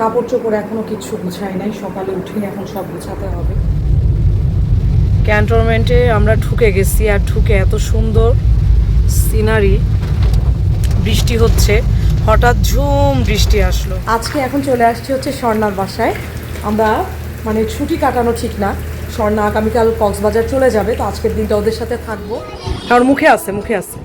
কাপড় চোপড় এখনও কিচ্ছু গুছাই নাই সকালে উঠে এখন সব গুছাতে হবে। ক্যান্টনমেন্টে আমরা ঢুকে গেছি আর ঢুকে এত সুন্দর সিনারি বৃষ্টি হচ্ছে হঠাৎ ঝুম বৃষ্টি আসলো। আজকে এখন চলে আসছি হচ্ছে স্বর্ণার বাসায়। আমরা মানে ছুটি কাটানো ঠিক না স্বর্ণা আগামীকাল কক্সবাজার চলে যাবে তো আজকের দিনটা ওদের সাথে থাকব। আর মুখে আছে মুখে আছে।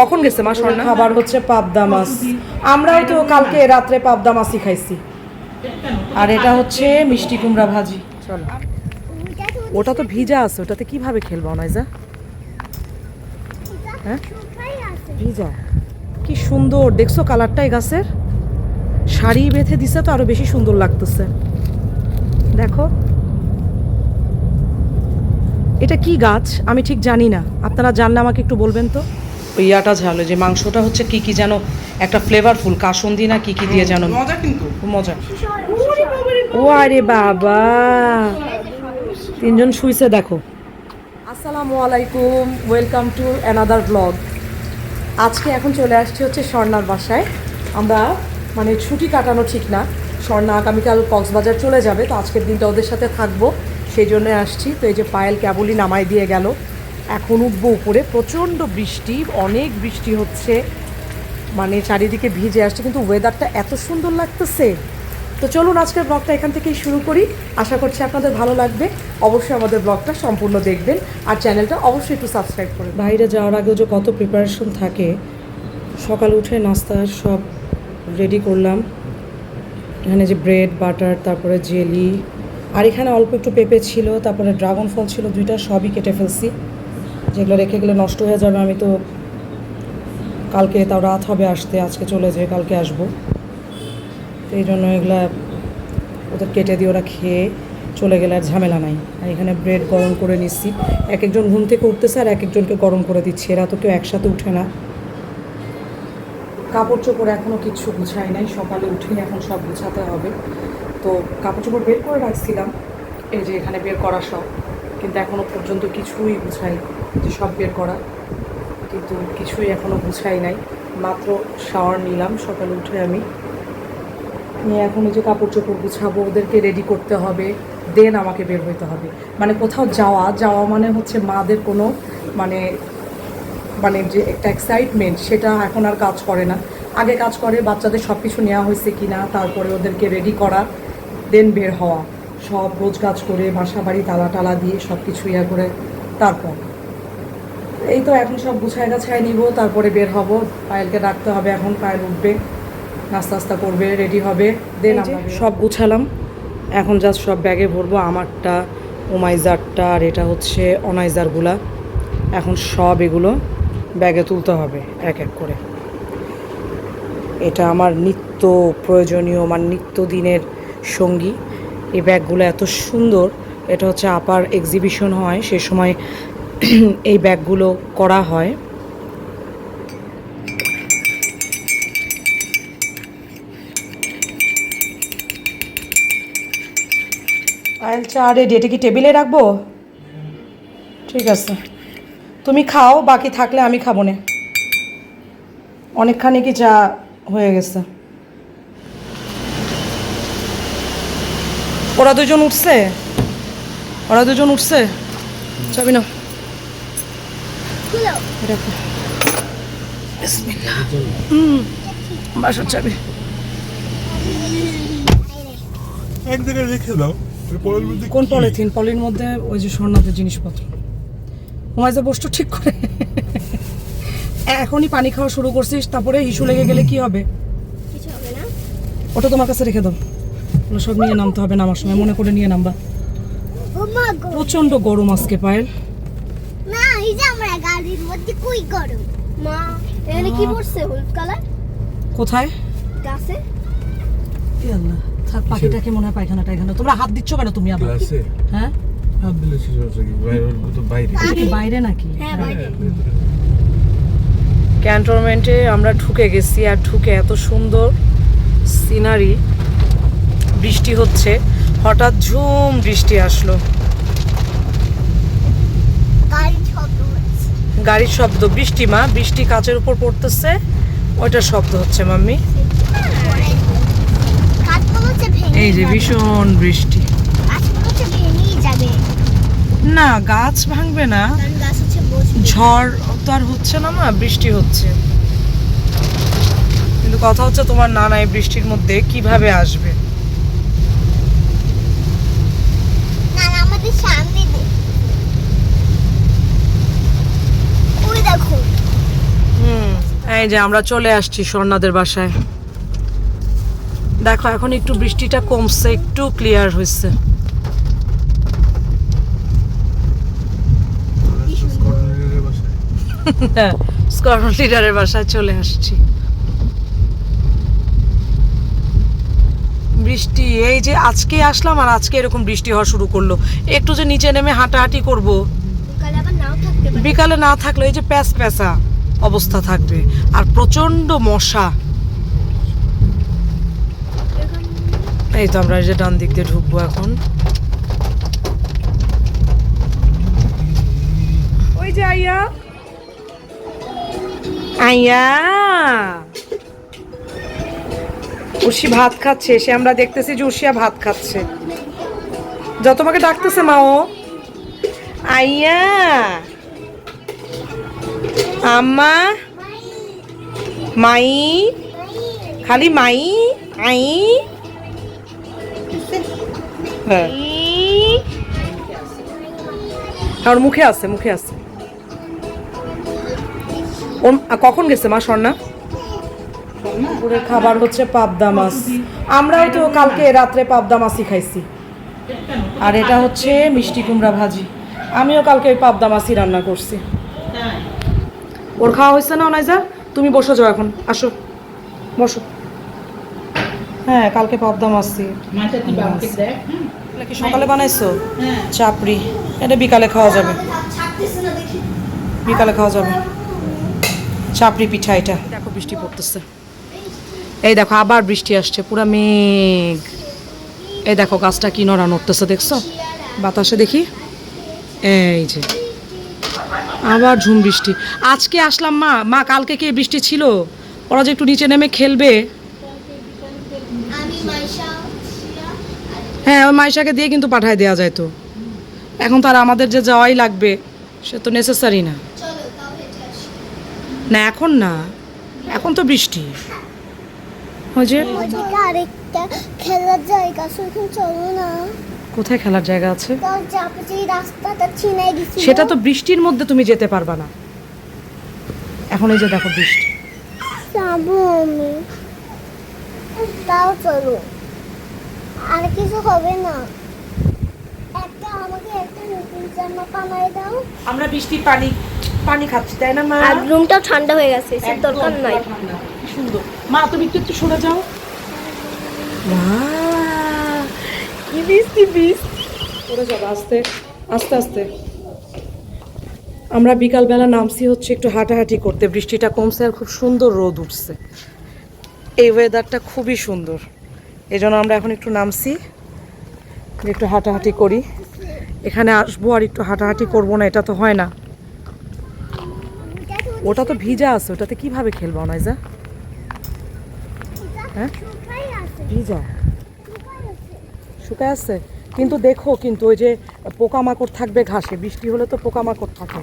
কখন গেছে মা স্বর্ণা? খাবার হচ্ছে পাবদা মাছ। আমরাও তো কালকে রাত্রে পাবদা মাছই খাইছি। আর এটা হচ্ছে মিষ্টি কুমড়া ভাজি। চলো। ওটা তো ভিজা আছে, ওটাতে কীভাবে খেলব অনাইজা? হ্যাঁ? ভিজা। কি সুন্দর, দেখছ কালারটা এই গাছের? শাড়ি বেঁধে দিছে তো আরও বেশি সুন্দর লাগতেছে। দেখো। এটা কি গাছ? আমি ঠিক জানি না। আপনারা জানলে আমাকে একটু বলবেন তো? ইয়াটা ঝালো যে মাংসটা হচ্ছে কি কি যেন একটা ফ্লেভারফুল কাসন্দি না কি কি দিয়ে যেন। মজা কিন্তু। খুব মজা ও আরে বাবা। তিনজন শুইছে দেখো। আসসালামু আলাইকুম ওয়েলকাম টু অ্যানাদার ব্লগ আজকে এখন চলে আসছি হচ্ছে স্বর্ণার বাসায়। আমরা মানে ছুটি কাটানো ঠিক না। স্বর্ণা আগামীকাল কক্সবাজার চলে যাবে তো আজকের দিনটা ওদের সাথে থাকব সেই জন্য আসছি। তো এই যে পায়েল কেবলই নামাই দিয়ে গেল। এখন উঠবো উপরে। প্রচণ্ড বৃষ্টি, অনেক বৃষ্টি হচ্ছে। মানে চারিদিকে ভিজে আসছে, কিন্তু ওয়েদারটা এত সুন্দর লাগতেছে। তো চলুন আজকের ব্লগটা এখান থেকেই শুরু করি। আশা করছি আপনাদের ভালো লাগবে। অবশ্যই আমাদের ব্লগটা সম্পূর্ণ দেখবেন। আর চ্যানেলটা অবশ্যই একটু সাবস্ক্রাইব করবেন বাইরে যাওয়ার আগেও যে কত প্রিপারেশন থাকে, সকাল উঠে নাস্তা সব রেডি করলাম। এখানে যে ব্রেড বাটার তারপরে জেলি আর এখানে অল্প একটু পেঁপে ছিল, তারপরে ড্রাগন ফল ছিল, দুইটা সবই কেটে ফেলছি। যেগুলো রেখে গেলে নষ্ট হয়ে যাবে, আমি তো কালকে তাও রাত হবে আসতে, আজকে চলে যায় কালকে আসব। এই জন্য এগুলা ওদের কেটে দিয়ে ওরা খেয়ে চলে গেলে আর ঝামেলা নাই। আর এখানে ব্রেড গরম করে নিচ্ছি। এক একজন ঘুম থেকে উঠতেছে আর এক একজনকে গরম করে দিচ্ছি। এরা তো কেউ একসাথে উঠে না। কাপড় চোপড় এখনও কিচ্ছু গুছাই নাই। সকালে উঠে এখন সব গুছাতে হবে। তো কাপড় চোপড় বের করে রাখছিলাম। এই যে এখানে বের করা সব। কিন্তু এখনও পর্যন্ত কিছুই গুছাই সব বের করা। কিন্তু কিছুই এখনও গুছাই নাই। মাত্র শাওয়ার নিলাম, সকালে উঠে আমি। নিয়ে এখন যে কাপড় চোপড় গুছাবো, ওদেরকে রেডি করতে হবে। দেন আমাকে বের হইতে হবে। মানে কোথাও যাওয়া যাওয়া মানে হচ্ছে মাদের কোনো মানে মানে যে একটা এক্সাইটমেন্ট সেটা এখন আর কাজ করে না। আগে কাজ করে, বাচ্চাদের সব কিছু নেওয়া হয়েছে কি না তারপরে ওদেরকে রেডি করা দেন বের হওয়া। সব রোজ কাজ করে, বাসা বাড়ি তালা টালা দিয়ে সব কিছু ইয়া করে, তারপর। এই তো এখন সব গুছায় গাছায় নিব তারপরে বের হব। পায়েলকে ডাকতে হবে এখন পায়েল উঠবে নাস্তা আস্তা করবে রেডি হবে। দেন সব গুছালাম এখন জাস্ট সব ব্যাগে ভরবো আমারটা ওমাইজারটা আর এটা হচ্ছে অনাইজারগুলা। এখন সব এগুলো ব্যাগে তুলতে হবে এক এক করে। এটা আমার নিত্য প্রয়োজনীয় আমার নিত্যদিনের সঙ্গী। এই ব্যাগগুলো এত সুন্দর এটা হচ্ছে আপার এক্সিবিশন হয় সে সময় এই ব্যাগগুলো করা হয়। পায়েল চা রেডি, এটা কি টেবিলে রাখব? ঠিক আছে। তুমি খাও, বাকি থাকলে আমি খাব না। অনেকখানি কি চা হয়ে গেছে। ওরা দুজন উঠছে? ওরা দুজন উঠছে? চাবি না রাখো। বিসমিল্লাহ। হুম বাসার চাবি। এক জায়গায় রেখে দাও কোন পলিথিন? পলির মধ্যে ওই যে স্বর্ণাতে জিনিসপত্র। হুমায়ুজা বসতো ঠিক করে। এখনই পানি খাওয়া শুরু করছিস তারপরে হিসু লেগে গেলে কি হবে? না। ওটা তোমার কাছে রেখে দাও। ওগুলো সব নিয়ে নামতে হবে নামার সময় মনে করে নিয়ে নামবা। প্রচণ্ড গরম আজকে পায়েল না এই যে আমরা গাড়ির মধ্যে কই গরম? মা এখানে কি পড়ছে হলুদ কালার? কোথায়? গাছে? আল্লাহ থাক পাখিটাকে মনে হয় পায়খানা টায়খানা। তোমরা হাত দিচ্ছ কেন তুমি আবার হ্যাঁ? হাত দিলে শেষ হচ্ছে কি? বাইরে বাইরে। বাইরে। নাকি? হ্যাঁ। বাইরে। ক্যান্টনমেন্টে আমরা ঢুকে গেছি আর ঢুকে এত সুন্দর সিনারি বৃষ্টি হচ্ছে। হঠাৎ ঝুম বৃষ্টি আসলো গাড়ি শব্দ হচ্ছে গাড়ির শব্দ বৃষ্টি মা বৃষ্টি কাচের উপর পড়তেছে। ওইটার শব্দ হচ্ছে মাম্মি। এই যে ভীষণ বৃষ্টি। না গাছ ভাঙবে না। ঝড় তো আর হচ্ছে না মা বৃষ্টি হচ্ছে। কিন্তু কথা হচ্ছে তোমার নানা এই বৃষ্টির মধ্যে কীভাবে আসবে না না, আমাদের সামনে দে ওই দেখো হুম এই যে আমরা চলে আসছি স্বর্ণাদের বাসায়। দেখো এখন একটু বৃষ্টিটা কমছে একটু ক্লিয়ার হয়েছে। স্কটল্যান্ডের লিডারের বাসায় চলে আসছি। বৃষ্টি এই যে আজকে আসলাম আর আজকে এরকম বৃষ্টি হওয়া শুরু করল। একটু যে নিচে নেমে হাঁটাহাঁটি করব। বিকালে না থাকলে এই যে প্যাচ প্যাচা অবস্থা থাকবে। আর প্রচণ্ড মশা। এই তো আমরা যে ডান দিক দিয়ে ঢুকবো এখন। ওই যে আইয়া আইয়া উর্ষি ভাত খাচ্ছে, সে আমরা দেখতেছি যে উর্ষিয়া ভাত খাচ্ছে। যা তোমাকে ডাকতেছে, মা ও। আইয়া আম্মা মাই খালি মাই আই হ্যাঁ আর মুখে আছে মুখে আছে। ওর কখন গেছে মা স্বর্ণা? খাবার হচ্ছে পাবদা মাছ। আমরাও তো কালকে রাত্রে পাবদা মাছই খাইছি। আর এটা হচ্ছে মিষ্টি কুমড়া ভাজি। আমিও কালকে ওই পাবদা মাছই রান্না করছি। ওর খাওয়া হয়েছে না অনাইজা তুমি বসে যাও এখন। আসো। বসো। হ্যাঁ কালকে পাবদা দেখ এটা কি সকালে বানাইছো? চাপড়ি। এটা বিকালে খাওয়া যাবে। বিকালে খাওয়া যাবে। চাপড়ি পিঠা এটা। দেখো বৃষ্টি পড়তেছে। এই দেখো আবার বৃষ্টি আসছে। পুরো মেঘ। এই দেখো গাছটা কি নড়া নড়তেছে দেখছ? বাতাসে দেখি? এই যে। আবার ঝুম বৃষ্টি। আজকে আসলাম মা মা কালকে কি বৃষ্টি ছিল? ওরা যে একটু নিচে নেমে খেলবে। হ্যাঁ ওই মাইশাকে দিয়ে কিন্তু পাঠায় দেওয়া যায় তো। এখন তো আর আমাদের যে যাওয়াই লাগবে সে তো নেসেসারি না। না এখন না। এখন তো বৃষ্টি। ওই যে আরেকটা খেলার জায়গা চলো না। কোথায় খেলার জায়গা আছে? সেটা তো বৃষ্টির মধ্যে তুমি যেতে পারবা না। এখন এই যে দেখো বৃষ্টি। তাও চলো। আর কিছু হবে না। একটা আমাকে একটা নতুন জামা বানাই দাও। আমরা বৃষ্টির পানি পানি খাচ্ছি তাই না মা? আর রুমটাও ঠান্ডা হয়ে গেছে সে দরকার নাই। সুন্দর। মা তুমি একটু একটু সরে যাও। বাহ, কি বৃষ্টি বৃষ্টি সরে যাব আস্তে আস্তে আস্তে। আমরা বিকালবেলা নামছি হচ্ছে একটু হাঁটাহাঁটি করতে। বৃষ্টিটা কমছে আর খুব সুন্দর রোদ উঠছে। এই ওয়েদারটা খুবই সুন্দর। এই জন্য আমরা এখন একটু নামছি একটু হাঁটাহাঁটি করি। এখানে আসব আর একটু হাঁটাহাঁটি করব না এটা তো হয় না। ওটা তো ভিজা আছে ওটাতে কীভাবে খেলব নাইজা হ্যাঁ? ভিজা? শুকায় আছে কিন্তু দেখো, কিন্তু ওই যে পোকামাকড় থাকবে ঘাসে, বৃষ্টি হলে তো পোকামাকড় থাকে।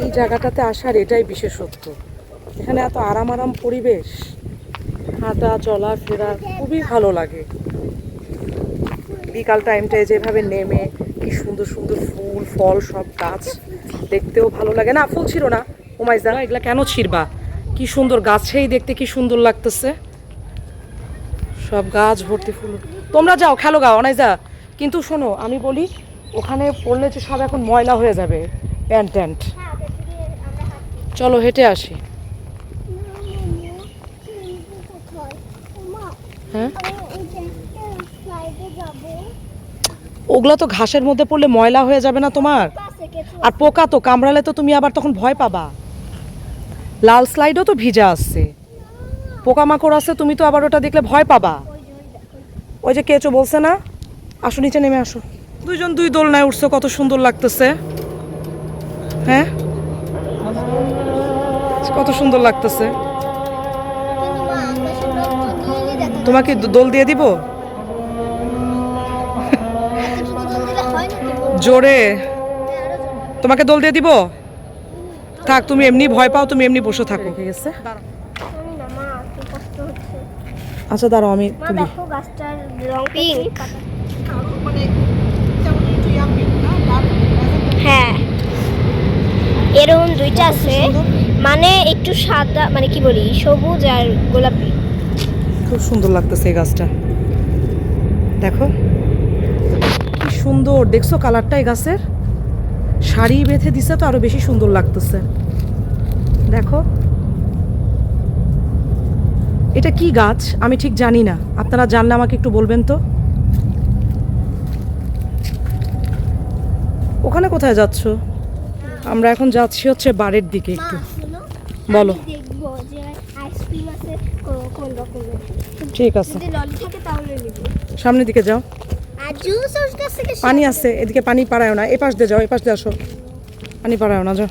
এই জায়গাটাতে আসার এটাই বিশেষত্ব। এখানে এত আরাম আরাম পরিবেশ। হাঁটা, চলা, ফেরা খুবই ভালো লাগে। বিকাল টাইমটায় যেভাবে নেমে, কি সুন্দর সুন্দর ফুল, ফল, সব গাছ দেখতেও ভালো লাগে। না, ফুল ছিল না। ওমাইজা এগুলা কেন ছিড়বা? কি সুন্দর গাছেই দেখতে কি সুন্দর লাগতেছে? সব গাছ ভর্তি ফুল। তোমরা যাও, খেলো গাও অনাইজা। কিন্তু শোনো, আমি বলি, ওখানে পড়লে যে সব এখন ময়লা হয়ে যাবে প্যান্ট ট্যান্ট। চলো, হেঁটে আসি। হ্যাঁ? ওগুলো তো ঘাসের মধ্যে পড়লে ময়লা হয়ে যাবে না তোমার? আর পোকা তো, কামড়ালে তো তুমি আবার তখন ভয় পাবা। লাল স্লাইডও তো ভিজা আছে। পোকামাকড় আছে তুমি তো আবার ওটা দেখলে ভয় পাবা। ওই যে কেচো বলছে না? আসো নিচে নেমে আসো। দুইজন দুই দোলনায় উঠছো কত সুন্দর লাগতেছে। হ্যাঁ? কত সুন্দর লাগতেছে। তোমাকে দোল দিয়ে দিব? জোরে। তোমাকে দোল দিয়ে দিব? থাক তুমি এমনি ভয় পাও তুমি এমনি বসে থাকো। ঠিক আছে জানি না মা কি কষ্ট হচ্ছে আচ্ছা দাঁড়াও আমি তুলি দেখো। গাছটার রং পিঙ্ক হ্যাঁ। এরকম দুইটা আছে। মানে একটু সাদা মানে কি বলি সবুজ আর গোলাপি খুব সুন্দর লাগতেছে এই গাছটা। দেখো কি সুন্দর। দেখছ কালারটা এই গাছের? শাড়ি বেঁধে দিছে তো আরও বেশি সুন্দর লাগতেছে। দেখো এটা কি গাছ? আমি ঠিক জানি না। আপনারা জানলে আমাকে একটু বলবেন তো? ওখানে কোথায় যাচ্ছ? আমরা এখন যাচ্ছি হচ্ছে বাড়ির দিকে একটু। বলো। ঠিক আছে। সামনের দিকে যাও। পানি আছে এদিকে পানি পাড়ায় না। এপাশ দিয়ে যাও এপাশ দিয়ে আসো। পানি পাড়ায় না যাও।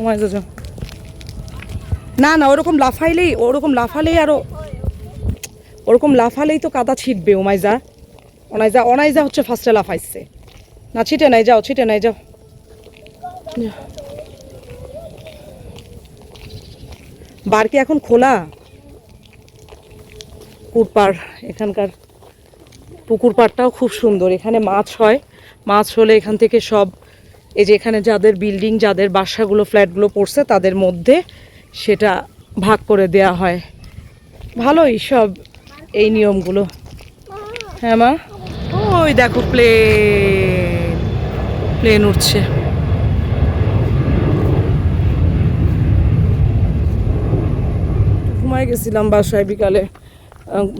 ওমায় যাও যাও। না না ওরকম লাফাইলেই ওরকম লাফালেই আরও ওরকম লাফালেই তো কাদা ছিটবে, ওমাইজা। অনাইজা অনাইজা হচ্ছে ফার্স্টে লাফাইছে। না, ছিটে নাই, যাও, ছিটে নাই, যাও। বার কি এখন খোলা? কুটপাড় এখানকার পুকুর পাড়টাও খুব সুন্দর। এখানে মাছ হয়। মাছ হলে এখান থেকে সব এই যে এখানে যাদের বিল্ডিং যাদের বাসাগুলো ফ্ল্যাটগুলো পড়ছে, তাদের মধ্যে সেটা ভাগ করে দেয়া হয়। ভালোই সব এই নিয়মগুলো। হ্যাঁ মা? ওই দেখো, প্লেন। প্লেন উঠছে। ঘুমায় গেছিলাম বাসায় বিকালে।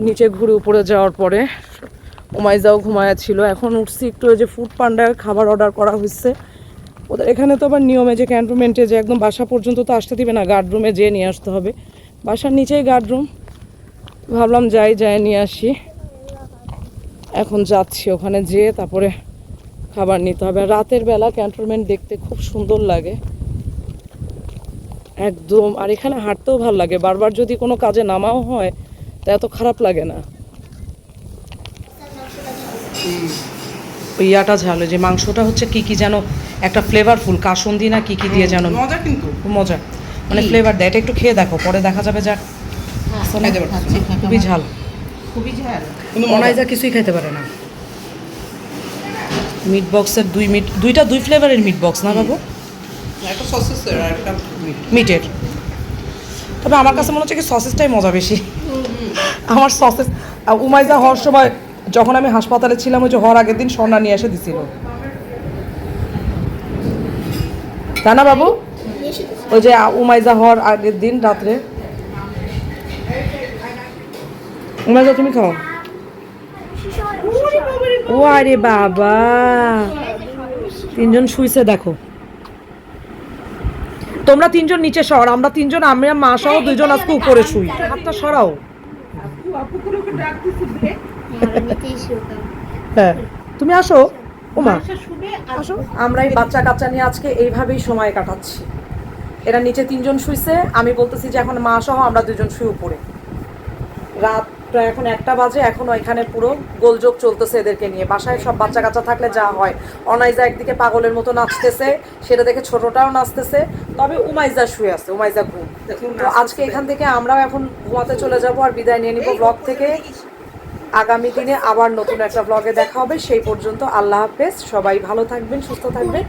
নিচে ঘুরে উপরে যাওয়ার পরে। ওমাইজাও ঘুমায়া ছিল। এখন উঠছি একটু যে ফুড পান্ডার খাবার অর্ডার করা হয়েছে ওদের এখানে তো আবার নিয়মে যে ক্যান্টনমেন্টে যে একদম বাসা পর্যন্ত তো আসতে দিবে না। গার্ড রুমে যেয়ে নিয়ে আসতে হবে। বাসার নিচেই গার্ড রুম ভাবলাম যাই যাই নিয়ে আসি। এখন যাচ্ছি ওখানে যেয়ে তারপরে খাবার নিতে হবে। রাতের বেলা ক্যান্টনমেন্ট দেখতে খুব সুন্দর লাগে। একদম। আর এখানে হাঁটতেও ভালো লাগে। বারবার যদি কোনো কাজে নামাও হয় তা এত খারাপ লাগে না। ইয়াটা ঝাল যে মাংসটা হচ্ছে কি কি যেন একটা ফ্লেভারফুল কাসন্দি না কি কি দিয়ে যেন মজা কিন্তু। খুব মজা। মানে ফ্লেভার দেয়। এটা একটু খেয়ে দেখো পরে দেখা যাবে যা খাইতে পারছি খুবই ঝাল। খুবই ঝাল। অনাইজা কিছুই খেতে পারে না। মিট বক্সের দুই মিট দুইটা দুই ফ্লেভারের মিট বক্স না বাবু? একটা সসেসের আর একটা মিটের তবে আমার কাছে মনে হচ্ছে কি সসেসটাই মজা বেশি। আমার সসেস উমাইজা হওয়ার সময় যখন আমি হাসপাতালে ছিলাম ওই যে হওয়ার আগের দিন স্বর্ণা নিয়ে এসে দিছিল। না বাবু? ওই যে উমাইজা হওয়ার আগের দিন রাত্রে উমাইজা তুমি খাও। ও আরে বাবা। তিনজন শুইছে, দেখো। তোমরা তিনজন নিচে সর, আমরা তিনজন আমরা মা সহ দুইজন আজকে উপরে শুই। হাতটা সরাও। হ্যাঁ তুমি আসো। ওমা আসো। আমরা এই বাচ্চা কাচ্চা নিয়ে আজকে এইভাবেই সময় কাটাচ্ছি। এরা নিচে তিনজন শুইছে, আমি বলতেছি যে এখন মা সহ আমরা দুজন শুই উপরে। রাত প্রায় এখন একটা বাজে, এখনও এখানে পুরো গোলযোগ চলতেছে এদেরকে নিয়ে। বাসায় সব বাচ্চা কাচ্চা থাকলে যা হয়। অনাইজা একদিকে পাগলের মতো নাচতেছে, সেটা দেখে ছোটটাও নাচতেছে। তবে উমাইজা শুয়ে আছে, উমাইজা ঘুম। তো আজকে এখান থেকে আমরাও এখন ঘুমাতে চলে যাব আর বিদায় নিয়ে নিব ব্লগ থেকে। আগামী দিনে আবার নতুন একটা ব্লগে দেখা হবে। সেই পর্যন্ত আল্লাহ হাফেজ। সবাই ভালো থাকবেন, সুস্থ থাকবেন।